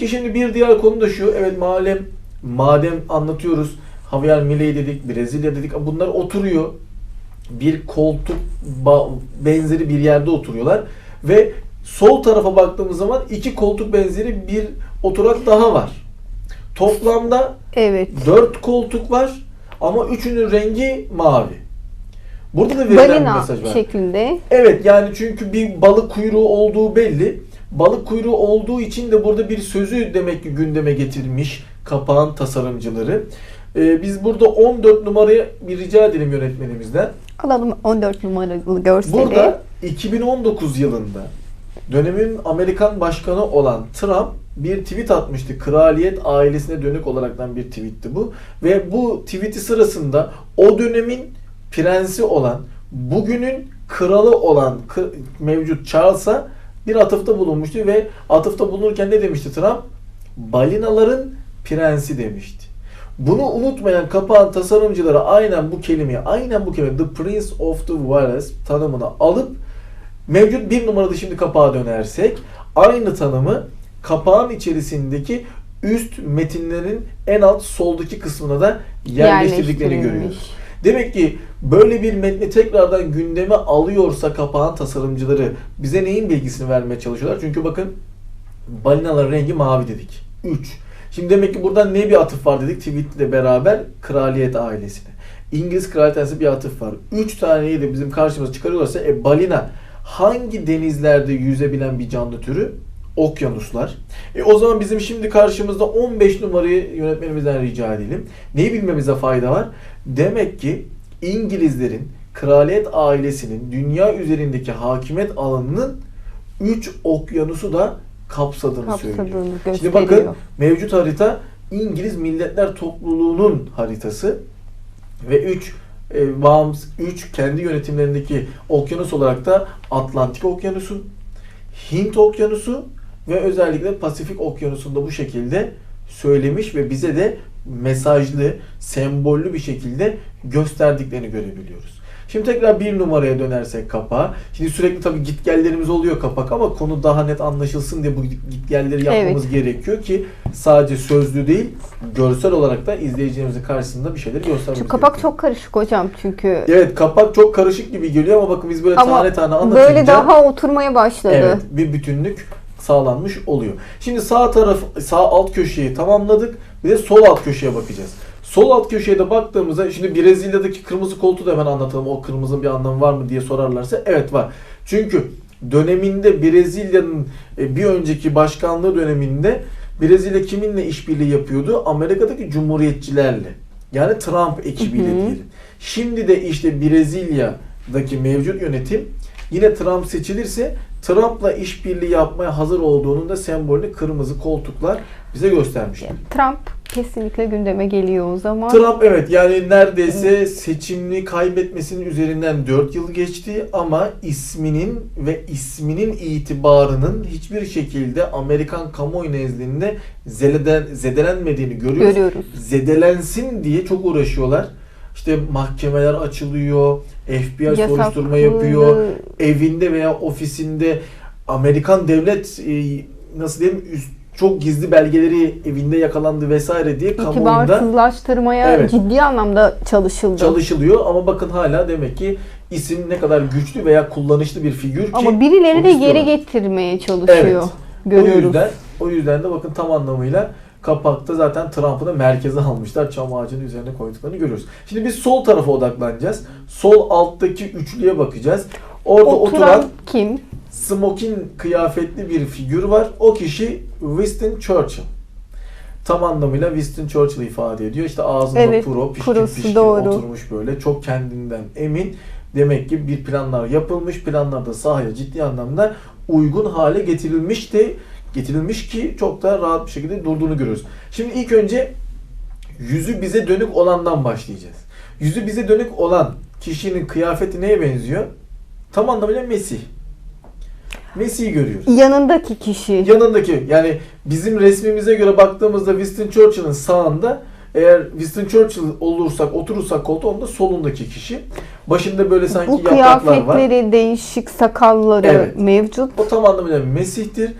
Peki şimdi bir diğer konu da şu. Evet malum madem anlatıyoruz. Javier Milei dedik, Brezilya dedik. Bunlar oturuyor. Bir koltuk benzeri bir yerde oturuyorlar. Ve sol tarafa baktığımız zaman iki koltuk benzeri bir oturak daha var. Toplamda Evet. dört koltuk var ama üçünün rengi mavi. Burada da verilen bir Balina mesaj var. şeklinde. Evet yani çünkü bir balık kuyruğu olduğu belli. Balık kuyruğu olduğu için de burada bir sözü demek ki gündeme getirmiş kapağın tasarımcıları. Ee, biz burada 14 numaraya bir rica edelim yönetmenimizden. Alalım 14 numaralı görseli. Burada 2019 yılında dönemin Amerikan başkanı olan Trump bir tweet atmıştı. Kraliyet ailesine dönük olaraktan bir tweetti bu. Ve bu tweeti sırasında o dönemin prensi olan, bugünün kralı olan mevcut Charles'a bir atıfta bulunmuştu ve atıfta bulunurken ne demişti Trump? Balinaların prensi demişti. Bunu unutmayan kapağın tasarımcıları aynen bu kelimeyi, aynen bu kelime The Prince of the Wales tanımını alıp mevcut bir numaralı şimdi kapağa dönersek aynı tanımı kapağın içerisindeki üst metinlerin en alt soldaki kısmına da yerleştirdiklerini görüyoruz. Demek ki böyle bir metni tekrardan gündeme alıyorsa kapağın tasarımcıları bize neyin bilgisini vermeye çalışıyorlar? Çünkü bakın balinaların rengi mavi dedik. 3. Şimdi demek ki buradan ne bir atıf var dedik tweetle beraber kraliyet ailesine. İngiliz kraliçesi bir atıf var. 3 taneyi de bizim karşımıza çıkarıyorlarsa e, balina hangi denizlerde yüzebilen bir canlı türü? Okyanuslar. E, o zaman bizim şimdi karşımızda 15 numarayı yönetmenimizden rica edelim. Neyi bilmemize fayda var? Demek ki İngilizlerin kraliyet ailesinin dünya üzerindeki hakimiyet alanının 3 okyanusu da kapsadığını, söylüyor. Kapsadığını Şimdi gösteriyor. bakın mevcut harita İngiliz Milletler Topluluğu'nun haritası ve 3 e, bağımsız 3 kendi yönetimlerindeki okyanus olarak da Atlantik Okyanusu, Hint Okyanusu ve özellikle Pasifik Okyanusu'nda bu şekilde söylemiş ve bize de mesajlı, sembollü bir şekilde gösterdiklerini görebiliyoruz. Şimdi tekrar bir numaraya dönersek kapağa. Şimdi sürekli tabii gitgellerimiz oluyor kapak ama konu daha net anlaşılsın diye bu gitgelleri yapmamız gerekiyor ki sadece sözlü değil, görsel olarak da izleyicilerimizin karşısında bir şeyleri göstermemiz Şu kapak gerekiyor. çok karışık hocam çünkü. Evet kapak çok karışık gibi geliyor ama bakın biz böyle Ama tane tane anlatınca böyle daha oturmaya başladı. evet bir bütünlük sağlanmış oluyor. Şimdi sağ taraf sağ alt köşeyi tamamladık. Bir de sol alt köşeye bakacağız. Sol alt köşeye de baktığımızda şimdi Brezilya'daki kırmızı koltuğu da hemen anlatalım. O kırmızının bir anlamı var mı diye sorarlarsa evet var. Çünkü döneminde Brezilya'nın e, bir önceki başkanlığı döneminde Brezilya kiminle işbirliği yapıyordu? Amerika'daki cumhuriyetçilerle. Yani Trump ekibiyle Hı hı. diyelim. Şimdi de işte Brezilya'daki mevcut yönetim yine Trump seçilirse Trump'la işbirliği yapmaya hazır olduğunun da sembolünü kırmızı koltuklar bize göstermiş. Trump kesinlikle gündeme geliyor o zaman. Trump evet yani neredeyse seçimini kaybetmesinin üzerinden 4 yıl geçti ama isminin ve isminin itibarının hiçbir şekilde Amerikan kamuoyu nezdinde zeleden, zedelenmediğini görüyoruz. Görüyoruz. Zedelensin diye çok uğraşıyorlar. İşte mahkemeler açılıyor, FBI soruşturma Yasaklı- yapıyor, evinde veya ofisinde Amerikan devlet e, nasıl diyeyim üst- çok gizli belgeleri evinde yakalandı vesaire diye kamuoyunda İtibarsızlaştırmaya Evet. ciddi anlamda çalışıldı. çalışılıyor ama bakın hala demek ki isim ne kadar güçlü veya kullanışlı bir figür ki Ama birileri de geri getirmeye çalışıyor. Evet. Görüyoruz. O yüzden o yüzden de bakın tam anlamıyla kapakta zaten Trump'ı da merkeze almışlar. Çam ağacının üzerine koyduklarını görüyoruz. Şimdi biz sol tarafa odaklanacağız. Sol alttaki üçlüye bakacağız. Orada Oturan oturan kim? smokin kıyafetli bir figür var. O kişi Winston Churchill. Tam anlamıyla Winston Churchill ifade ediyor. İşte ağzında Evet, puro, pişkin purosu pişkin doğru. oturmuş böyle. Çok kendinden emin. Demek ki bir planlar yapılmış. Planlar da sahaya ciddi anlamda uygun hale getirilmişti. Getirilmiş ki çok da rahat bir şekilde durduğunu görüyoruz. Şimdi ilk önce yüzü bize dönük olandan başlayacağız. Yüzü bize dönük olan kişinin kıyafeti neye benziyor? Tam anlamıyla Mesih. Mesih'i görüyoruz. Yanındaki kişi. Yanındaki yani bizim resmimize göre baktığımızda Winston Churchill'ın sağında eğer Winston Churchill olursak oturursak koltuğa onun da solundaki kişi. Başında böyle sanki Bu yapraklar var. kıyafetleri, değişik sakalları Evet. mevcut. O tam anlamıyla Mesih'tir.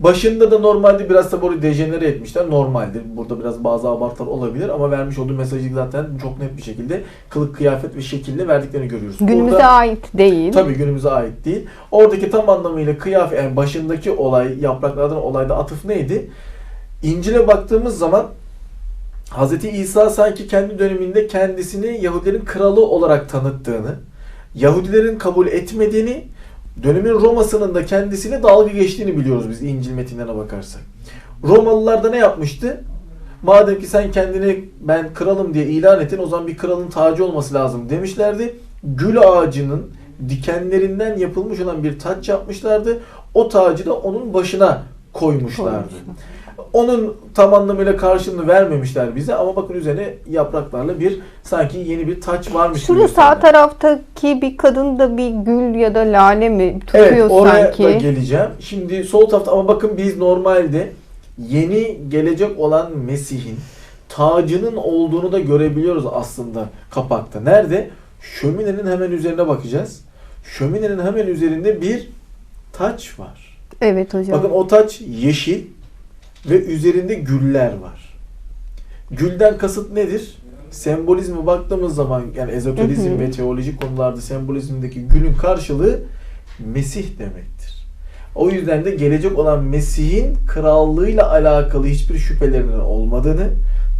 Başında da normalde biraz böyle dejenere etmişler. Normaldir. Burada biraz bazı abartılar olabilir ama vermiş olduğu mesajı zaten çok net bir şekilde kılık kıyafet ve şekilde verdiklerini görüyoruz. Günümüze Burada- ait değil. Tabii günümüze ait değil. Oradaki tam anlamıyla kıyafet, yani başındaki olay, yapraklardan olayda atıf neydi? İncil'e baktığımız zaman Hz. İsa sanki kendi döneminde kendisini Yahudilerin kralı olarak tanıttığını, Yahudilerin kabul etmediğini, dönemin Roma'sının da kendisiyle dalga geçtiğini biliyoruz biz İncil metinlerine bakarsak. Romalılar da ne yapmıştı? Madem ki sen kendini ben kralım diye ilan ettin o zaman bir kralın tacı olması lazım demişlerdi. Gül ağacının dikenlerinden yapılmış olan bir taç yapmışlardı. O tacı da onun başına koymuşlardı. Koymuşlar. Onun tam anlamıyla karşılığını vermemişler bize ama bakın üzerine yapraklarla bir sanki yeni bir taç varmış gibi Şurada sağ gösterdiler. taraftaki bir kadın da bir gül ya da lale mi tutuyor Evet oraya sanki? da geleceğim. Şimdi sol tarafta ama bakın biz normalde yeni gelecek olan Mesih'in tacının olduğunu da görebiliyoruz aslında kapakta. Nerede? Şöminenin hemen üzerine bakacağız. Şöminenin hemen üzerinde bir taç var. Evet hocam. Bakın o taç yeşil ve üzerinde güller var. Gülden kasıt nedir? Sembolizme baktığımız zaman yani ezoterizm Hı hı. ve teolojik konularda sembolizmdeki gülün karşılığı Mesih demektir. O yüzden de gelecek olan Mesih'in krallığıyla alakalı hiçbir şüphelerinin olmadığını,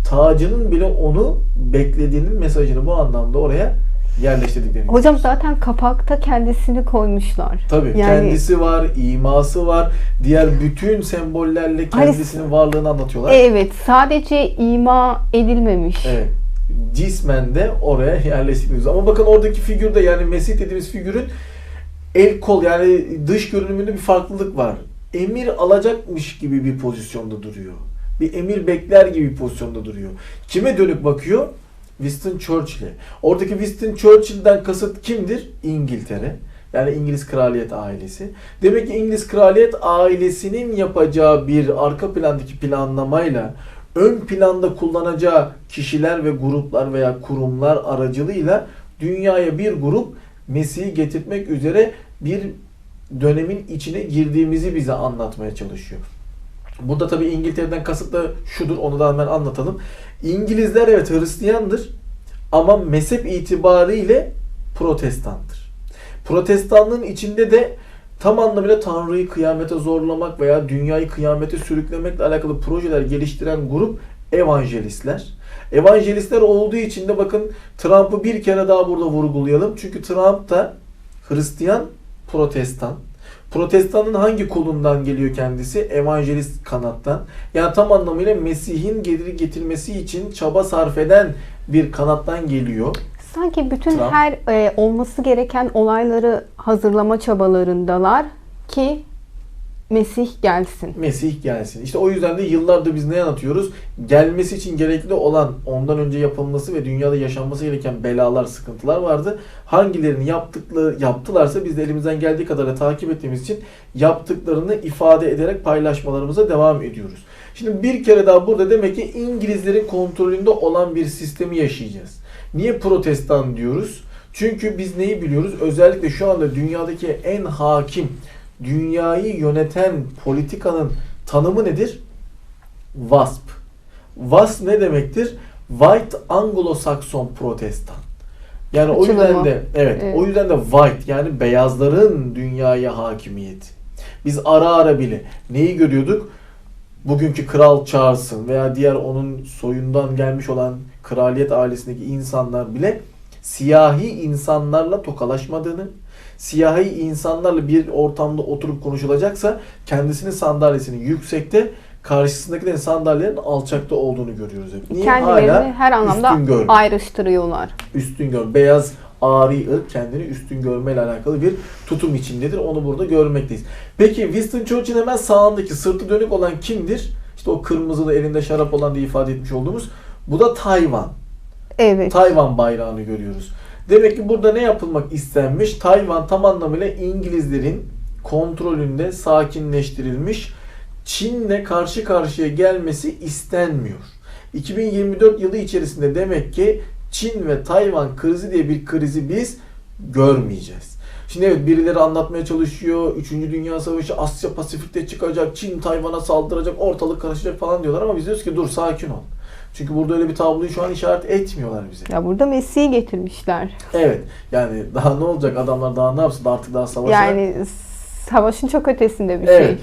tacının bile onu beklediğinin mesajını bu anlamda oraya yerleştirdiklerini Hocam zaten kapakta kendisini koymuşlar. Tabii Yani- kendisi var, iması var. Diğer bütün sembollerle Hani- kendisinin varlığını anlatıyorlar. Evet, sadece ima edilmemiş. Evet. Cismen de oraya yerleştiriyoruz. Ama bakın oradaki figürde yani Mesih dediğimiz figürün el kol yani dış görünümünde bir farklılık var. Emir alacakmış gibi bir pozisyonda duruyor. Bir emir bekler gibi bir pozisyonda duruyor. Kime dönüp bakıyor? Winston Churchill'e. Oradaki Winston Churchill'den kasıt kimdir? İngiltere. Yani İngiliz kraliyet ailesi. Demek ki İngiliz kraliyet ailesinin yapacağı bir arka plandaki planlamayla ön planda kullanacağı kişiler ve gruplar veya kurumlar aracılığıyla dünyaya bir grup Mesih'i getirtmek üzere bir dönemin içine girdiğimizi bize anlatmaya çalışıyor. Burada tabii İngiltere'den kasıt da şudur, onu da hemen anlatalım. İngilizler evet Hristiyandır ama mezhep itibariyle protestandır. Protestanlığın içinde de tam anlamıyla Tanrı'yı kıyamete zorlamak veya dünyayı kıyamete sürüklemekle alakalı projeler geliştiren grup evangelistler. Evangelistler olduğu için de bakın Trump'ı bir kere daha burada vurgulayalım. Çünkü Trump da Hristiyan, protestan. Protestanın hangi kolundan geliyor kendisi? Evangelist kanattan. Yani tam anlamıyla Mesih'in geri getirmesi için çaba sarf eden bir kanattan geliyor. Sanki bütün Trump- her e, olması gereken olayları hazırlama çabalarındalar ki Mesih gelsin. Mesih gelsin. İşte o yüzden de yıllardır biz ne anlatıyoruz? Gelmesi için gerekli olan ondan önce yapılması ve dünyada yaşanması gereken belalar, sıkıntılar vardı. Hangilerini yaptıkları yaptılarsa biz de elimizden geldiği kadarıyla takip ettiğimiz için yaptıklarını ifade ederek paylaşmalarımıza devam ediyoruz. Şimdi bir kere daha burada demek ki İngilizlerin kontrolünde olan bir sistemi yaşayacağız. Niye protestan diyoruz? Çünkü biz neyi biliyoruz? Özellikle şu anda dünyadaki en hakim, dünyayı yöneten politikanın tanımı nedir? WASP. WASP ne demektir? White Anglo-Saxon Protestan. Yani o Açılımı. yüzden de evet, Evet. o yüzden de white yani beyazların dünyaya hakimiyeti. Biz ara ara bile neyi görüyorduk? Bugünkü Kral Charles'ın veya diğer onun soyundan gelmiş olan kraliyet ailesindeki insanlar bile siyahi insanlarla tokalaşmadığını, siyahi insanlarla bir ortamda oturup konuşulacaksa kendisinin sandalyesinin yüksekte, karşısındakilerin sandalyenin alçakta olduğunu görüyoruz hep. Niye? Kendilerini Hala her anlamda görme. ayrıştırıyorlar. üstün gör. Beyaz ari ırk kendini üstün görmeyle alakalı bir tutum içindedir. Onu burada görmekteyiz. Peki Winston Churchill hemen sağındaki sırtı dönük olan kimdir? İşte o kırmızılı elinde şarap olan diye ifade etmiş olduğumuz. Bu da Tayvan. Evet. Tayvan bayrağını görüyoruz. Demek ki burada ne yapılmak istenmiş? Tayvan tam anlamıyla İngilizlerin kontrolünde sakinleştirilmiş. Çin'le karşı karşıya gelmesi istenmiyor. 2024 yılı içerisinde demek ki Çin ve Tayvan krizi diye bir krizi biz görmeyeceğiz. Şimdi evet birileri anlatmaya çalışıyor. Üçüncü Dünya Savaşı Asya Pasifik'te çıkacak. Çin Tayvan'a saldıracak. Ortalık karışacak falan diyorlar ama biz diyoruz ki dur sakin ol. Çünkü burada öyle bir tabloyu şu an işaret etmiyorlar bize. Ya burada Messi'yi getirmişler. Evet. Yani daha ne olacak adamlar daha ne yapsın artık daha savaşa. Yani savaşın çok ötesinde bir Evet. şey.